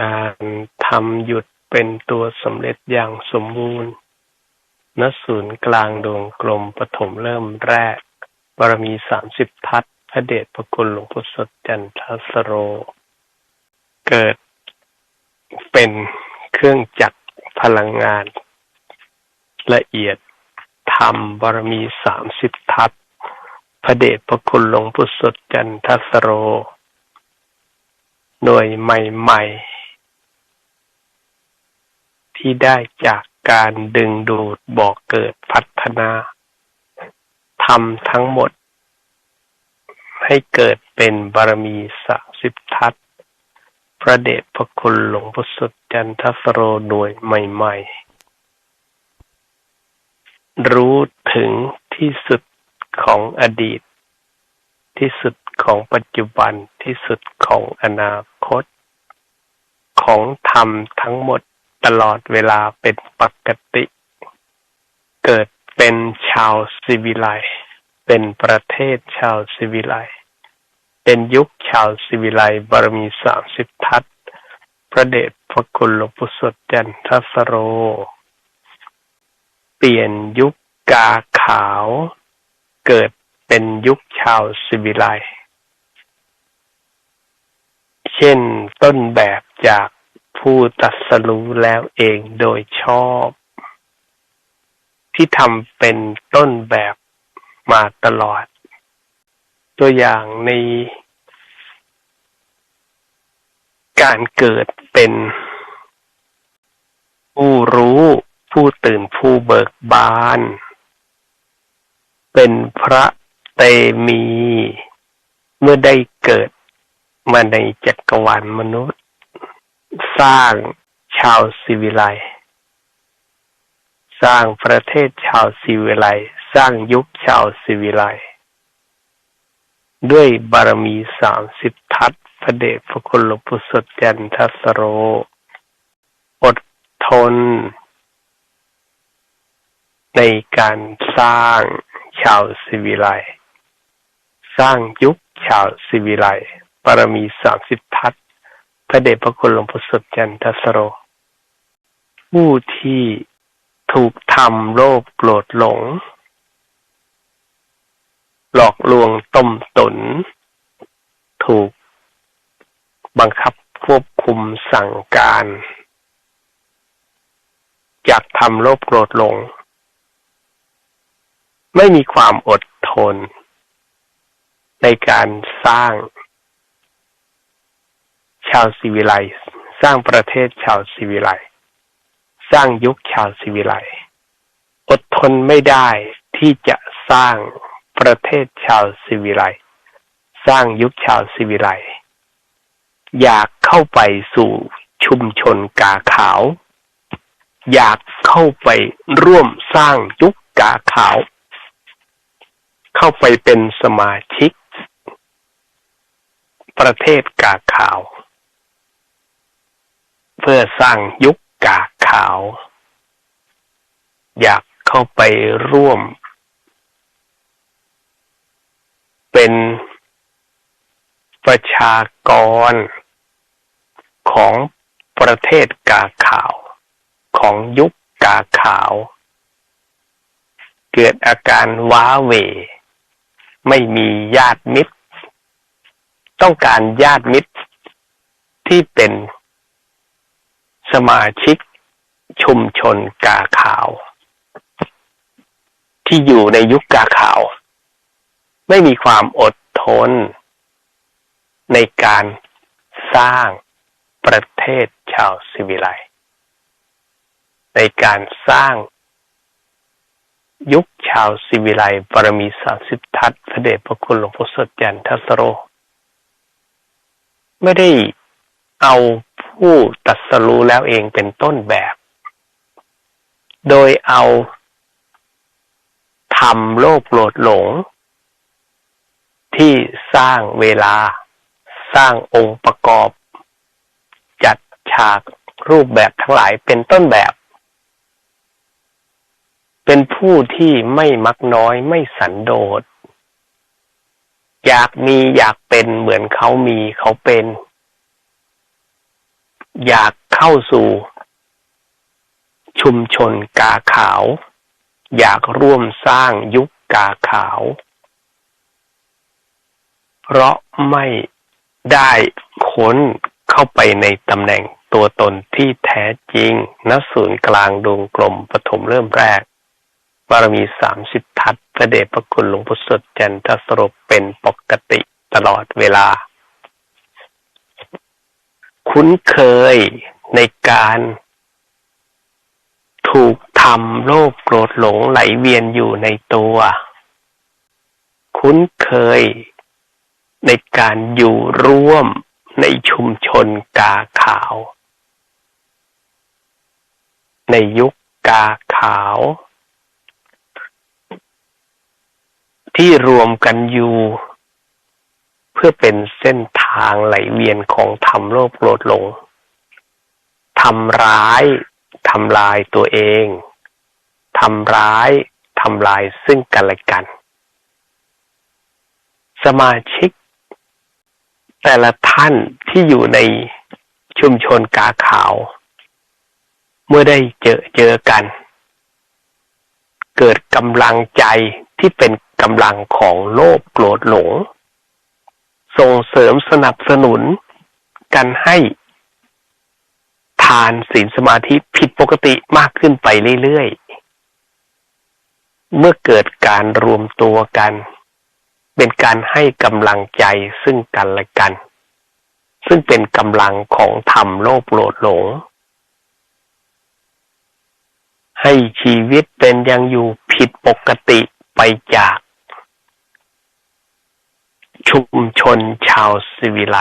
การทำหยุดเป็นตัวสำเร็จอย่างสมบูรณ์ณศูนย์กลางดวงกลมปฐมเริ่มแรก บารมีสามสิบทัศพระเดชพระคุณหลวงพ่อสดจันทสโร เกิดเป็นเครื่องจักรพลังงาน ละเอียดธรรมบารมีสามสิบทัศพระเดชพระคุณหลวงพ่อสดจันทสโร หน่วยใหม่ ๆ ที่ได้จากการดึงดูดบอกเกิดพัฒนาทำทั้งหมด ให้เกิดเป็นบารมีสาสิบทัศพระเดชพระคุณหลวงพ่อสดจันทสโรหน่วยใหม่ ๆ รู้ถึงที่สุดของอดีต ที่สุดของปัจจุบันที่สุดของอนาคต ของธรรมทั้งหมด ตลอดเวลาเป็นปกติ เกิดเป็นชาวสิวิไลเป็นประเทศชาวสิวิไลเป็นยุคชาวสิวิไลบารมีสามสิบทัศพระเดชพระคุณหลวงปู่สดจันทสโร เปลี่ยนยุคกาขาว เกิดเป็นยุคชาวสิวิไล เช่นต้นแบบจาก ผู้ตัดสรู้แล้วเองโดยชอบ ที่ทำเป็นต้นแบบมาตลอด ตัวอย่างในการเกิดเป็นผู้รู้ผู้ตื่นผู้เบิกบาน เป็นพระเตมี เมื่อได้เกิดมาในจักรวาลมนุษย์ สร้างชาวสิวิไลสร้างประเทศชาวสิวิไลสร้างยุคชาวสิวิไลด้วยบารมีสามสิบทัศพระเดชพระคุณหลวงปู่สดจันทสโร อดทน ในการสร้างชาวสิวิไลสร้างยุคชาวสิวิไลบารมีสามสิบทัศ ระเดชพระคุณหลวงพ่อสดจันทสโร ผู้ที่ถูกทำโลภโกรธหลง หลอกลวงต้มตุนถูกบังคับควบคุมสั่งการจากทำโลภโกรธหลง ไม่มีความอดทน ในการสร้าง ชาวสิวิไลสร้างประเทศชาวสิวิไลสร้างยุคชาวสิวิไลอดทนไม่ได้ที่จะสร้างประเทศชาวสิวิไลสร้างยุคชาวสิวิไลอยากเข้าไปสู่ชุมชนกาขาว อยากเข้าไปร่วมสร้างยุคกาขาว เข้าไปเป็นสมาชิก ประเทศกาขาว เพื่อสร้างยุคกาขาว อยากเข้าไปร่วม เป็นประชากรของประเทศกาขาว ของยุคกาขาว เกิดอาการว้าเหวไม่มีญาติมิตร ต้องการญาติมิตรที่เป็น สมาชิกชุมชนกาขาว ที่อยู่ในยุคกาขาว ไม่มีความอดทน ในการสร้างประเทศชาวสิวิไลในการสร้างยุคชาวสิวิไลบารมีสามสิบทัศพระเดชพระคุณหลวงพ่อสดยันทัสโร ไม่ได้เอา ผู้ตัดสรู้แล้วเองเป็นต้นแบบ โดยเอาทำโลภโกรธหลง ที่สร้างเวลา สร้างองค์ประกอบ จัดฉากรูปแบบทั้งหลายเป็นต้นแบบ เป็นผู้ที่ไม่มักน้อยไม่สันโดษ อยากมีอยากเป็นเหมือนเขามีเขาเป็น อยากเข้าสู่ชุมชนกาขาว อยากร่วมสร้างยุคกาขาว เพราะไม่ได้ค้นเข้าไปในตำแหน่งตัวตนที่แท้จริงณศูนย์กลางดวงกลมปฐมเริ่มแรก บารมีสามสิบทัศพระเดชพระคุณหลวงพุทธสดจันทสรบเป็นปกติตลอดเวลา คุ้นเคยในการถูกทำโลภโกรธหลงไหลเวียนอยู่ในตัว คุ้นเคยในการอยู่ร่วมในชุมชนกาขาว ในยุคกาขาว ที่รวมกันอยู่ เพื่อเป็นเส้นทางไหลเวียนของธรรมโลภโกรธหลงทำร้ายทำลายตัวเองทำร้ายทำลายซึ่งกันและกัน สมาชิก แต่ละท่านที่อยู่ในชุมชนกาขาว เมื่อได้เจอเจอกัน เกิดกำลังใจที่เป็นกำลังของโลภโกรธหลง ส่งเสริมสนับสนุนกันให้ทานศีลสมาธิผิดปกติมากขึ้นไปเรื่อยๆ เมื่อเกิดการรวมตัวกัน เป็นการให้กำลังใจซึ่งกันและกัน ซึ่งเป็นกำลังของธรรมโลภโลดหลง ให้ชีวิตเป็นยังอยู่ผิดปกติไปจาก ชุมชนชาวสิวิไล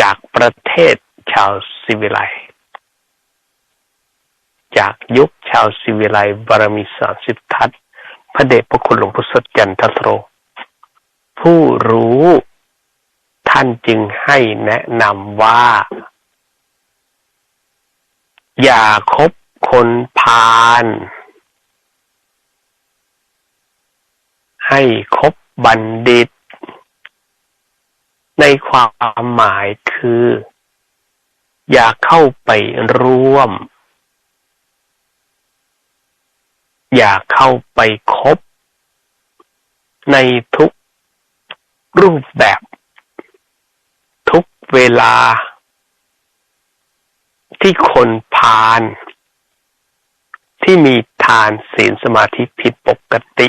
จากประเทศชาวสิวิไลจากยุคชาวสิวิไลบารมีสามสิบทัศพระเดชพระคุณหลวงพุทธจันทโร ผู้รู้ท่านจึงให้แนะนำว่า อย่าคบคนพาลให้คบ บัณฑิต ในความหมายคือ อย่าเข้าไปร่วม อย่าเข้าไปคบ ในทุกรูปแบบ ทุกเวลา ที่คนพาลที่มีทานศีลสมาธิผิดปกติ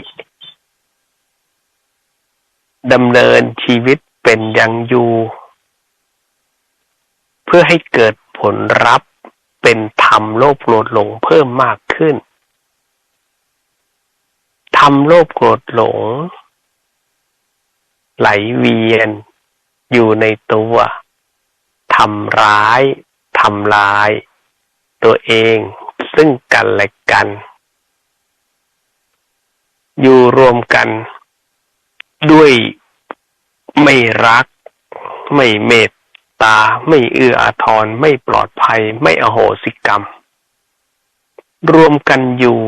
ดำเนินชีวิตเป็นยังอยู่ เพื่อให้เกิดผลรับเป็นธรรมโลภโลดหลงเพิ่มมากขึ้นทำโลภโกรธหลง ไหลเวียนอยู่ในตัวทำร้ายทำลาย ตัวเองซึ่งกันและกัน อยู่รวมกันด้วย ไม่รัก ไม่เมตตา ไม่เอื้ออาทร ไม่ปลอดภัย ไม่อโหสิกรรม รวมกันอยู่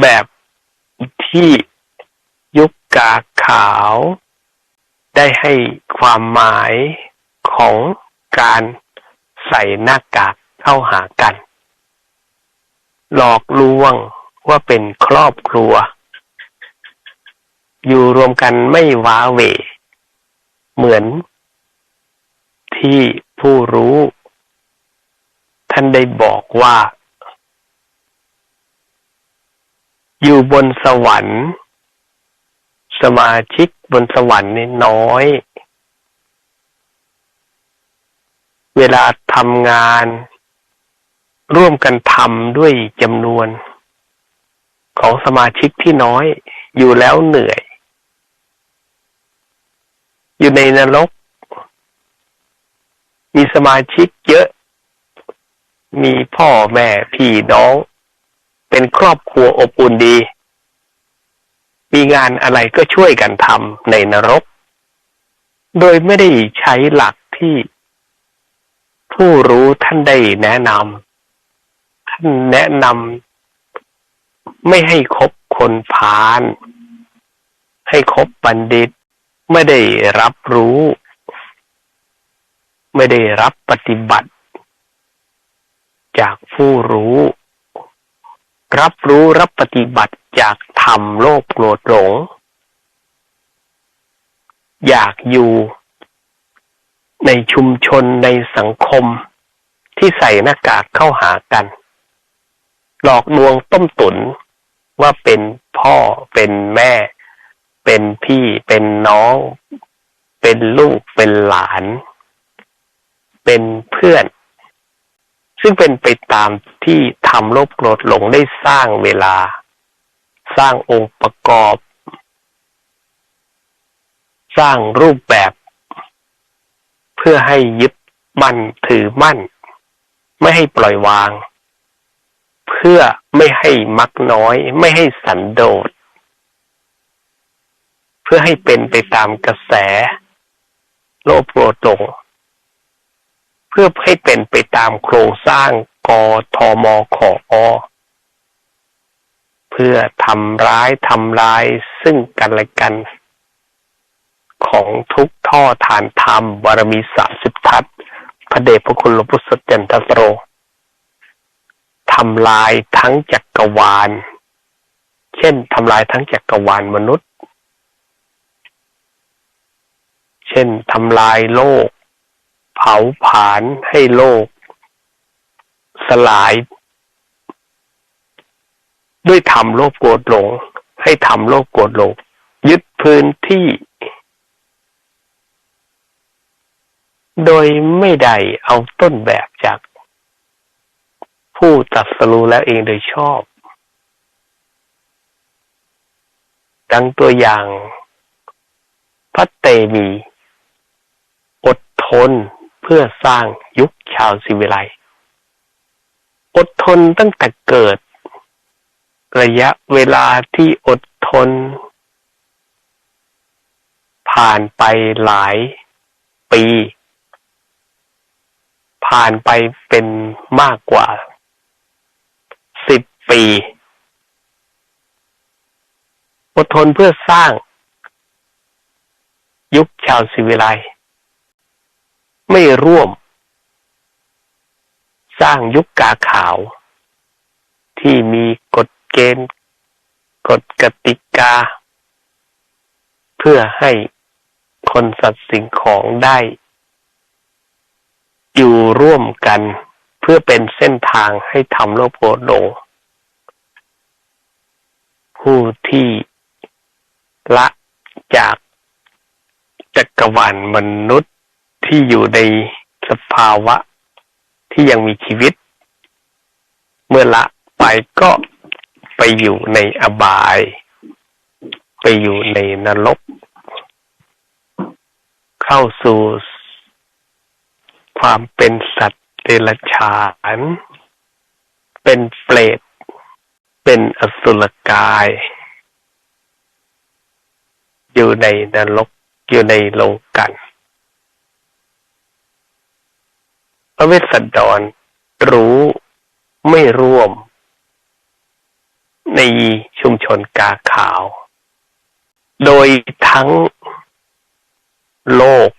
แบบที่ยุคกาขาว ได้ให้ความหมายของการใส่หน้ากากเข้าหากัน หลอกลวงว่าเป็นครอบครัว อยู่รวมกันไม่ว้าเหวเหมือนที่ผู้รู้ ท่านได้บอกว่า อยู่บนสวรรค์ สมาชิกบนสวรรค์นี่น้อย เวลาทำงาน ร่วมกันทำด้วยจำนวน ของสมาชิกที่น้อยอยู่แล้วเหนื่อย อยู่ในนรก มีสมาชิกเยอะ มีพ่อแม่พี่น้อง เป็นครอบครัวอบอุ่นดี มีงานอะไรก็ช่วยกันทำในนรก โดยไม่ได้ใช้หลักที่ ผู้รู้ท่านได้แนะนำท่านแนะนำไม่ให้คบคนพาลให้คบบัณฑิต ไม่ได้รับรู้ ไม่ได้รับปฏิบัติ จากผู้รู้ รับรู้รับปฏิบัติจากธรรมโลกโกรธหลง อยากอยู่ในชุมชนในสังคมที่ใส่หน้ากากเข้าหากัน หลอกลวงต้มตุนว่าเป็นพ่อเป็นแม่ เป็นพี่เป็นน้อง เป็นลูกเป็นหลาน เป็นเพื่อน ซึ่งเป็นไปตามที่ทำโลภโกรธหลงได้สร้างเวลา สร้างองค์ประกอบ สร้างรูปแบบ เพื่อให้ยึดมั่นถือมั่น ไม่ให้ปล่อยวาง เพื่อไม่ให้มักน้อย ไม่ให้สันโดษ พื่อให้เป็นไปตามกระแส โลภโกรธหลงเพื่อให้เป็นไปตามโครงสร้างกทมขออเพื่อทำร้ายทำลายซึ่งกันและกัน ของทุกท่อฐานธรรมบารมีสามสิบทัศพระเดชพระคุณหลวงพุทธจันทสโรทำลายทั้งจักกรวาล เช่นทำลายทั้งจักกรวาลมนุษย์ เช่นทำลายโลก เผาผลาญให้โลก สลาย ด้วยทำโลภโกรธหลง ให้ทำโลภโกรธหลง ยึดพื้นที่ โดยไม่ได้เอาต้นแบบจากผู้ตรัสรู้แล้วเองโดยชอบ ดังตัวอย่างพระเตมี นเพื่อสร้างยุคชาวสิวิไลอดทนตั้งแต่เกิด ระยะเวลาที่อดทน ผ่านไปหลายปี ผ่านไปเป็นมากกว่าสิบปี อดทนเพื่อสร้างยุคชาวสิวิไล ไม่ร่วม สร้างยุคกาขาว ที่มีกฎเกณฑ์กฎกติกา เพื่อให้คนสัตว์สิ่งของได้ อยู่ร่วมกันเพื่อเป็นเส้นทางให้ทำโลกโกรธหลงผู้ที่ละจากจักรวาลมนุษย์ ที่อยู่ในสภาวะที่ยังมีชีวิต เมื่อละไปก็ไปอยู่ในอบาย ไปอยู่ในนรก เข้าสู่ความเป็นสัตว์เดรัจฉาน เป็นเปรต เป็นอสุรกาย อยู่ในนรก อยู่ในโลกัน พระเวสสันดร รู้ไม่ร่วม ในชุมชนกาขาว โดยทั้งโลก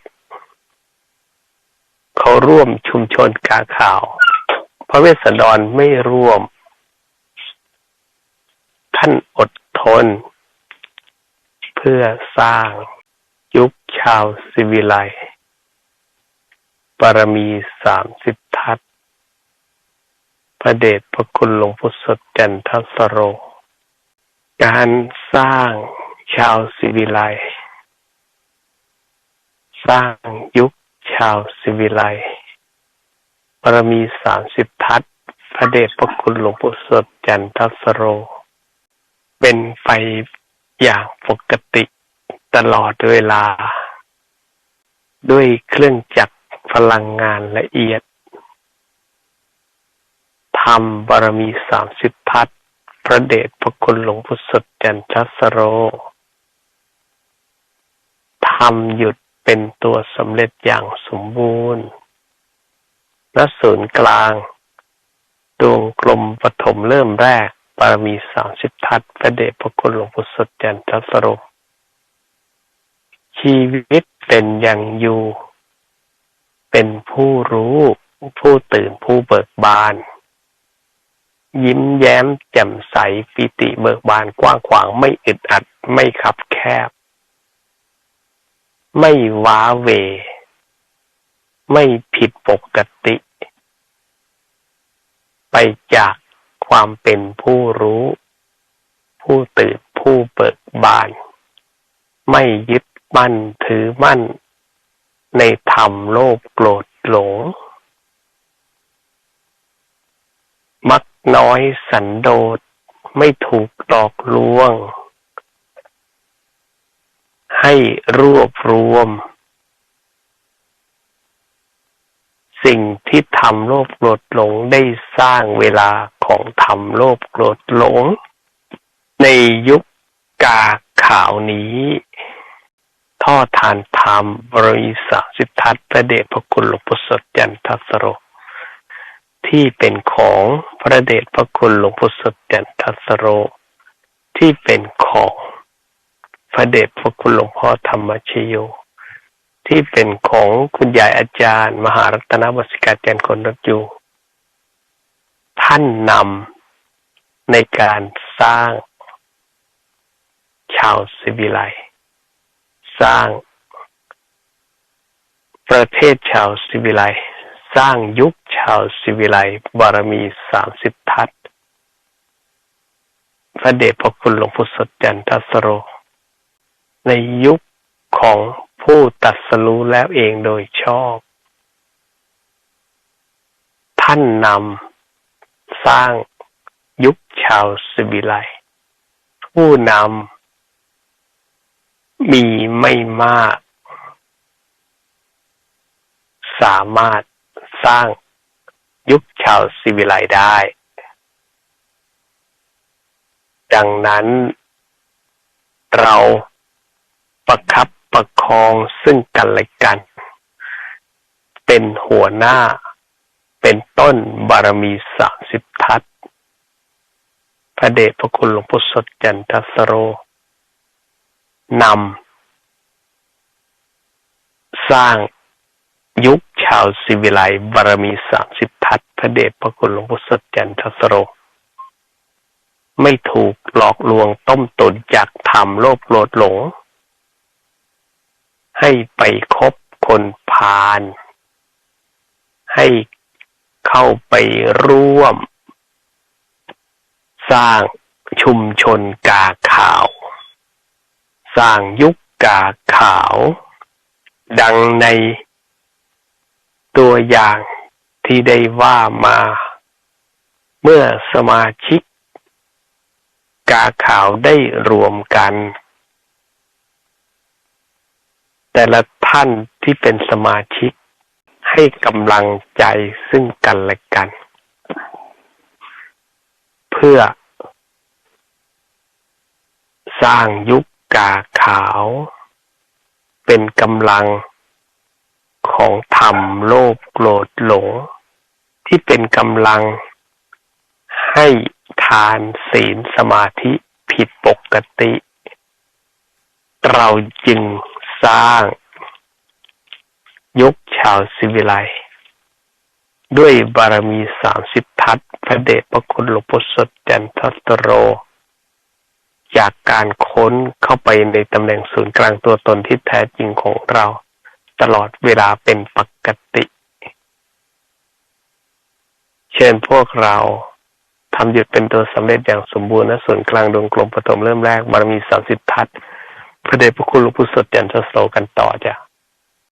เขาร่วมชุมชนกาขาว พระเวสสันดรไม่ร่วม ท่านอดทน เพื่อสร้างยุคชาวสิวิไล ปารมีสามสิบทัศพระเดชพระคุณหลวงพุทธสดจันทสโร การสร้างชาวสิวิไลสร้างยุคชาวสิวิไลปารมีสามสิบทัศพระเดชพระคุณหลวงพุทธสดจันทสโร เป็นไปอย่างปกติตลอดเวลา ด้วยเครื่องจักร พลังงานละเอียดทำบารมีสามสิบทัศพระเดชพระคุณหลวงพุทธสดจันทสโรทำหยุดเป็นตัวสำเร็จอย่างสมบูรณ์และศูนย์กลาง ดวงกลมปฐมเริ่มแรกบารมีสามสิบทัศพระเดชพระคุณหลวงพุทธสดจันทสโรชีวิตเป็นอย่างอยู่ เป็นผู้รู้ ผู้ตื่นผู้เบิกบาน ยิ้มแย้มแจ่มใสปิติเบิกบานกว้างขวางไม่อึดอัดไม่ขับแคบ ไม่ว้าเว ไม่ผิดปกติ ไปจากความเป็นผู้รู้ ผู้ตื่นผู้เบิกบาน ไม่ยึดมั่นถือมั่น ในธรรมโลภโกรธหลง มักน้อยสันโดษไม่ถูกหลอกลวง ให้รวบรวม สิ่งที่ทำโลภโกรธหลงได้สร้างเวลาของทำโลภโกรธหลง ในยุคกาข่าวนี้ ทอดทานธรรมบริษัสิทธัตถ์พระเดชพระคุณหลวงปู่สดยันทัสโร ที่เป็นของพระเดชพระคุณหลวงปู่สดยันทัสโร ที่เป็นของพระเดชพระคุณหลวงพ่อธรรมชโย ที่เป็นของคุณยายอาจารย์ มหารัตนวสิกาจารย์คนรักอยู่ ท่านนำในการสร้างชาวสิวิไล สร้าง ประเทศชาวสิวิไลสร้างยุคชาวสิวิไลบารมีสามสิบทัศพระเดชพระคุณหลวงพุทธสดจันทสโร ในยุคของผู้ตัดสรู้แล้วเองโดยชอบ ท่านนำสร้างยุคชาวสิวิไลผู้นำ มีไม่มาก สามารถสร้างยุคชาวสิวิไลได้ ดังนั้น เราประคับประคองซึ่งกันและกัน เป็นหัวหน้า เป็นต้นบารมีสามสิบทัศพระเดชพระคุณหลวงพุทธสดจันทสโร นำสร้างยุคชาวสิวิไลบารมีสามสิบทัศพระเดชพระคุณหลวงพุทธสดจันทสโร ไม่ถูกหลอกลวงต้มตุนจากธรรมโลภโกรธหลง ให้ไปคบคนพาลให้เข้าไปร่วม สร้างชุมชนกาขาว สร้างยุคกาขาว ดังในตัวอย่างที่ได้ว่ามา เมื่อสมาชิก กาขาวได้รวมกัน แต่ละท่านที่เป็นสมาชิกให้กำลังใจซึ่งกันและกัน เพื่อ สร้างยุค กาขาว เป็นกำลังของธรรมโลภโกรธหลง ที่เป็นกำลังให้ทานศีลสมาธิผิดปกติ เราจึงสร้าง ยุคชาวสิวิไลด้วยบารมีสามสิบทัศพระเดชพระคุณหลวงพ่อสดจันทสโร จากการค้นเข้าไปในตำแหน่งศูนย์กลางตัวตนที่แท้จริงของเรา ตลอดเวลาเป็นปกติ เช่นพวกเราทำหยุดเป็นตัวสำเร็จอย่างสมบูรณ์นะส่วนกลางดวงกลมปฐมเริ่มแรกบารมีสามสิบทัศพระเดชพระคุณหลวงพ่สดจันทสโรกันต่อจ้ะ